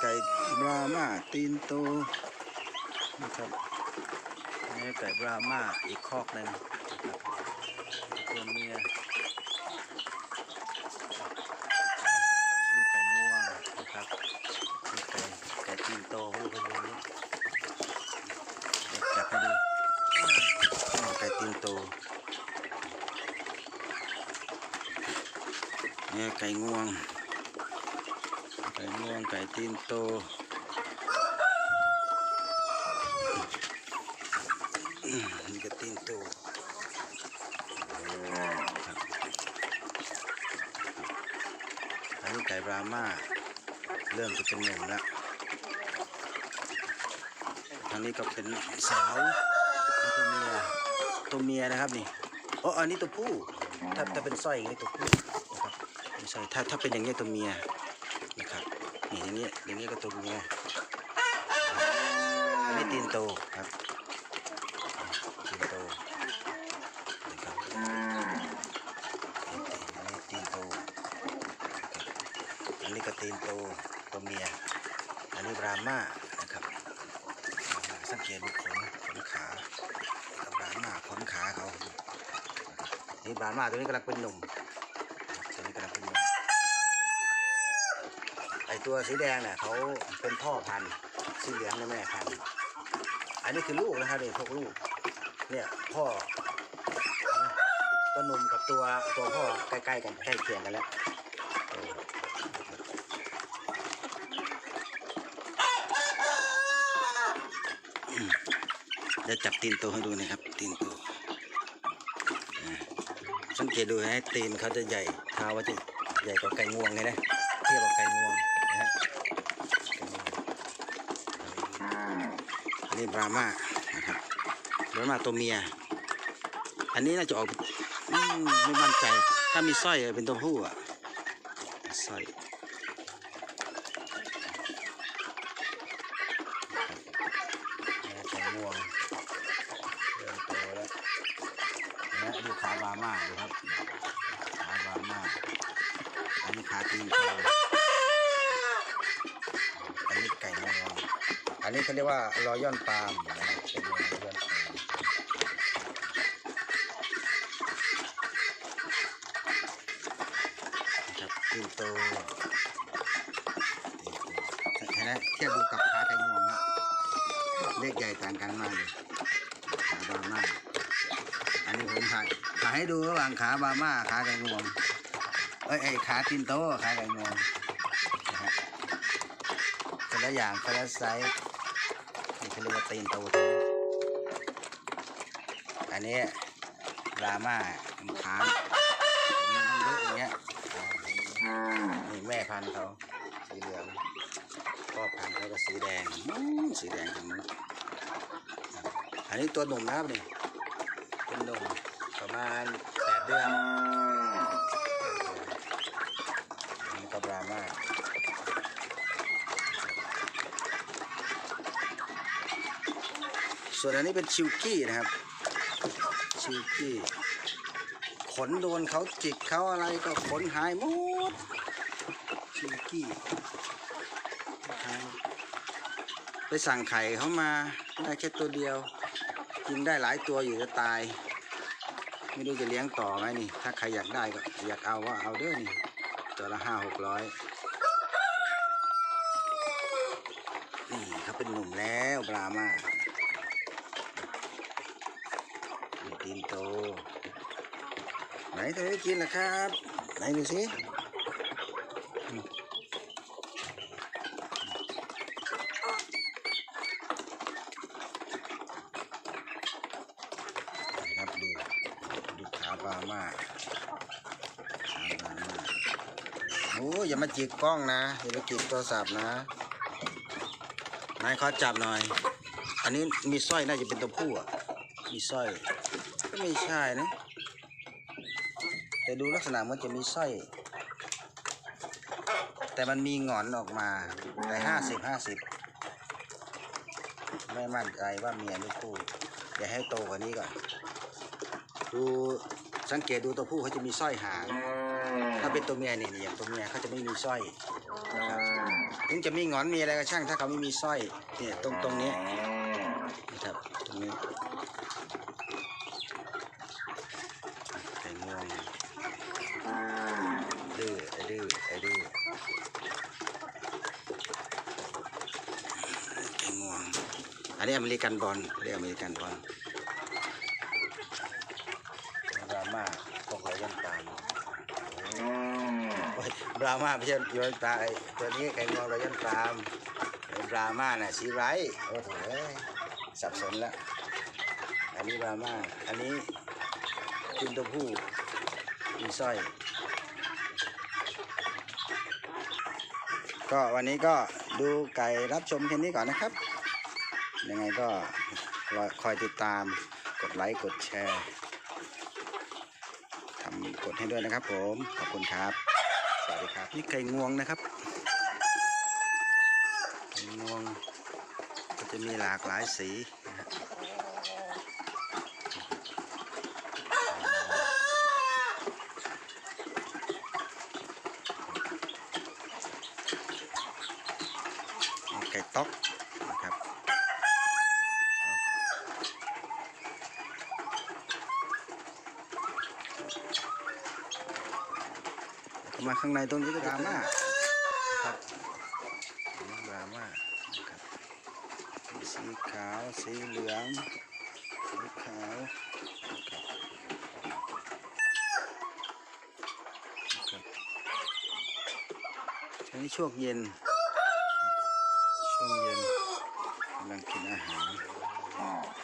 ไก่บรามาตีนโตนะครับนี่ไก่บรามาอีกคอกหนึ่งนะครับตัวเมียลูกไก่งวงนะครับลูกไก่ไก่ตีนโตลูกไก่งวงนี้จับให้ดูไก่ตีนโตเนี่ไก่งวง ก่งวงไก่ตีนโตนี่ก็ตีนโตอันนี้ไก่บรามาเริ่มจะเป็นหนุ่มแล้วทางนี้ก็เป็นสาวตัวเมียตัวเมียนะครับนี่อ๋ออันนี้ตัวผู้ถ้าถ้าเป็นสร้อยอย่างนี้ตัวผู้นะครับไม่ใช่ถ้าถ้าเป็นอย่างนี้ตัวเมีย นี่อย่างนี้อย่างนี้ก็ตัวเมียอันนี้ตีนโตครับตีนโตนะครับอันนี้ตีนโตอันนี้ก็ตีนโตตัวเมีย อันนี้บราม่านะครับ สังเกตดูขนขนขาบบราม่าขนขาเขานี่บราม่าตัวนี้กำลังเป็นหนุ่มตัวนี้กำลังเป็นหนุ่ม ไอตัวสีแดงเนี่ยเขาเป็นพ่อพันธุ์สีเหลืองเนี่ยแม่พันธุ์อันนี้คือลูกนะครับนี่พวกลูก เนี่ยพ่อตัวหนุ่มกับตัวตัวพ่อใกล้ๆกันใกล้เคียงกันแล้วเอออืมเดี๋ยวจับตีนโตให้ดูนะครับตีนโตอ่าสังเกตดูให้ตีนเขาจะใหญ่เท้าว่าจะใหญ่กว่าไก่งวงเลยนะเทียบกับไก่งวง อันนี้บรามานะครับบรามาตัวเมีย อันนี้น่าจะออกไม่มั่นใจ ถ้ามีสร้อยเป็นตัวผู้อะสร้อยไก่งวงเริ่มโตแล้วนะดูขาบามาดูครับขาบามาอันนี้ขาตีนโตอันนี้ไก่งวงอันนี้เขาเรียกว่ารอย่อนปาล์มนะครับเป็นรอย่อนปาล์มครับตีนโตเห็นไหมเทียบดูกับขาไก่งวงนะเลขใหญ่ต่างกันมากเลยขาบาม่าอันนี้ผมถ่ายถ่ายให้ดูระหว่างขาบาม่าขาไก่งวงเอ้ยขาตีนโตขาไก่งวง ละอย่างคนละไซส์นี่เขาเรียกว่าตีนโตอันนี้ราม่ามันขามันเยอะอย่างเงี้ยนี่แม่พันธุ์เขาสีเหลืองพ่อพันธุ์เขาก็สีแดงสีแดงตรงนี้อันนี้ตัวหนุ่มนะครับนี่เป็นหนุ่มประมาณแปดเดือนนี้ก็บรามา ส่วนอันนี้เป็นชิวกี้นะครับ ชิวกี้ ขนโดนเขาจิกเขาอะไรก็ขนหายหมด ชิวกี้ไปสั่งไข่เขามาได้แค่ตัวเดียว กินได้หลายตัวอยู่จะตาย ไม่รู้จะเลี้ยงต่อไหมนี่ ถ้าใครอยากได้ก็อยากเอาว่าเอาเด้อนี่ ตัวละห้าหกร้อยนี่เขาเป็นหนุ่มแล้วบรามา นี่ตีนโต ไหนเธอได้กินนะครับ ไหนดูสิครับดูดูขาปลามาขาปลามาโอ้อย่ามาจิกกล้องนะ อย่ามาจิกโทรศัพท์นะนายขอจับหน่อย อันนี้มีสร้อยน่าจะเป็นตัวผู้อะ มีสร้อยก็ไม่ใช่นะ แต่ดูลักษณะมันจะมีสร้อย แต่มันมีงอนออกมาแต่ห้าสิบห้าสิบไม่มั่นใจว่าเมียหรือคู่อย่าให้โตกว่านี้ก่อน ดูสังเกตดูตัวผู้เขาจะมีสร้อยหาง ถ้าเป็นตัวเมียนี่อย่างตัวเมียเขาจะไม่มีสร้อยนะครับถึงจะมีงอนมีอะไรก็ช่าง ถ้าเขาไม่มีสร้อยเนี่ยตรงตรงนี้นะครับตรงนี้ไก่งวง ดื้อไอ้ดื้อไอ้ดื้อไก่งวงอันนี้อเมริกันบอลเรียกอเมริกันบอลดราม่าพวกเราย่นตามดราม่าไม่ใช่ย้อนตาไอ้ตัวนี้ไก่งวงเราย่นตามดราม่าน่ะสีไรโอ้โหสับสนล้วอันนี้ดราม่าอันนี้กินตัวผู้ มีสร้อย ก็วันนี้ก็ดูไก่รับชมแค่นี้ก่อนนะครับ ยังไงก็คอยติดตามกดไลค์กดแชร์ทำกดให้ด้วยนะครับผม ขอบคุณครับ สวัสดีครับ นี่ไก่งวงนะครับไก่งวงก็จะมีหลากหลายสีนะ ไก่ต๊อกนะครับเข้ามาข้างในตรงนี้ก็ดราม่าครับอันนี้ดราม่านะครับมีสีขาวสีเหลืองสีขาวนะครับนะครับอันนี้ช่วงเย็น ช่วงเย็นกำลังกินอาหาร